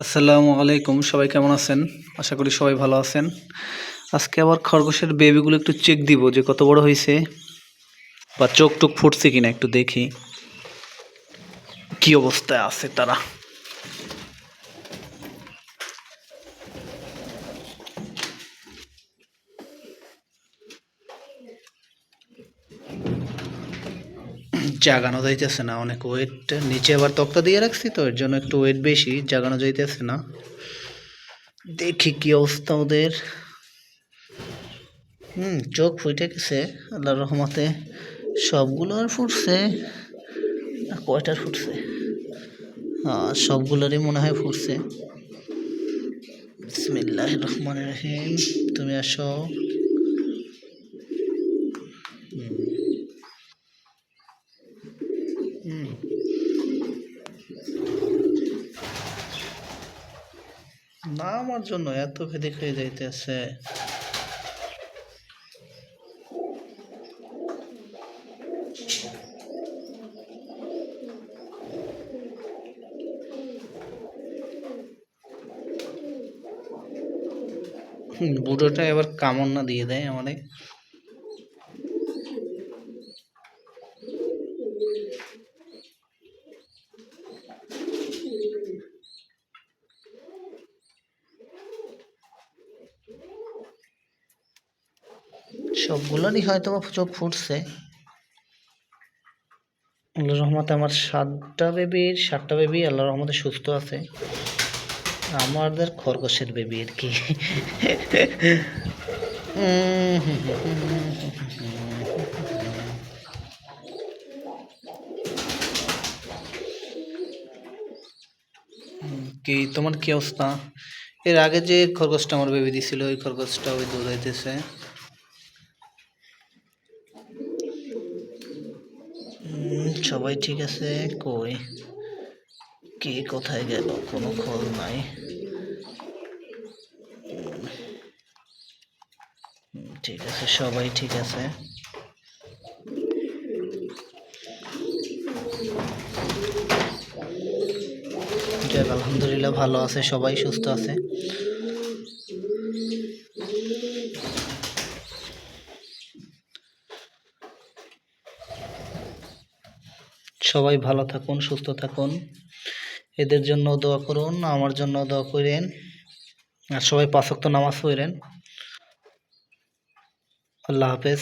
আসসালামু আলাইকুম, সবাই কেমন আছেন? আশা করি সবাই ভালো আছেন। আজকে আবার খরগোশের বেবিগুলো একটু চেক দিব যে কত বড় হয়েছে বা চোখ টোক ফুটছে কিনা একটু দেখি। কি অবস্থায় আছে তারা? জাগানো যাইতেছে না, অনেক ওয়েট নিচে আবার তক্তা দিয়ে রাখছি তো, এর জন্য একটু ওয়েট বেশি জাগানো যাইতেছে না। দেখি কি অবস্থা ওদের। হুম, চোখ ফুটে গেছে আল্লাহ রহমতে সবগুলো আর ফুটছে কয়টার ফুটছে? হ্যাঁ সবগুলোরই মনে হয় ফুটছে। বিসমিল্লাহ রহমান রহিম, তুমি আসো। না আমার জন্য এত ভেদে খেয়ে যাইতেছে। হুম, বুড়োটা এবার কামড় না দিয়ে দেয় আমাদের। সবগুলোরই হয়তো চোখ ফুটছে। আল্লাহ রহমতে আমার সাতটা বেবির সাতটা বেবি আল্লাহ রহমতে সুস্থ আছে। আমাদের খরগোশের বেবি আর কি? কি, তোমার কি অবস্থা? এর আগে যে খরগোশটা আমার বেবি দিছিল, ওই খরগোশটা ওই দুধ হইতেছে হুম, সবাই ঠিক আছে? কই? কে কোথায় গেল? কোনো খোঁজ নাই। ঠিক আছে, সবাই ঠিক আছে। আলহামদুলিল্লাহ ভালো আছে, সবাই সুস্থ আছে। সবাই ভালো থাকুন, সুস্থ থাকুন। এদের জন্য দোয়া করুন, আমার জন্য দোয়া করেন। আর সবাই পাঁচক্ত নামাজ পড়েন। আল্লাহ হাফেজ।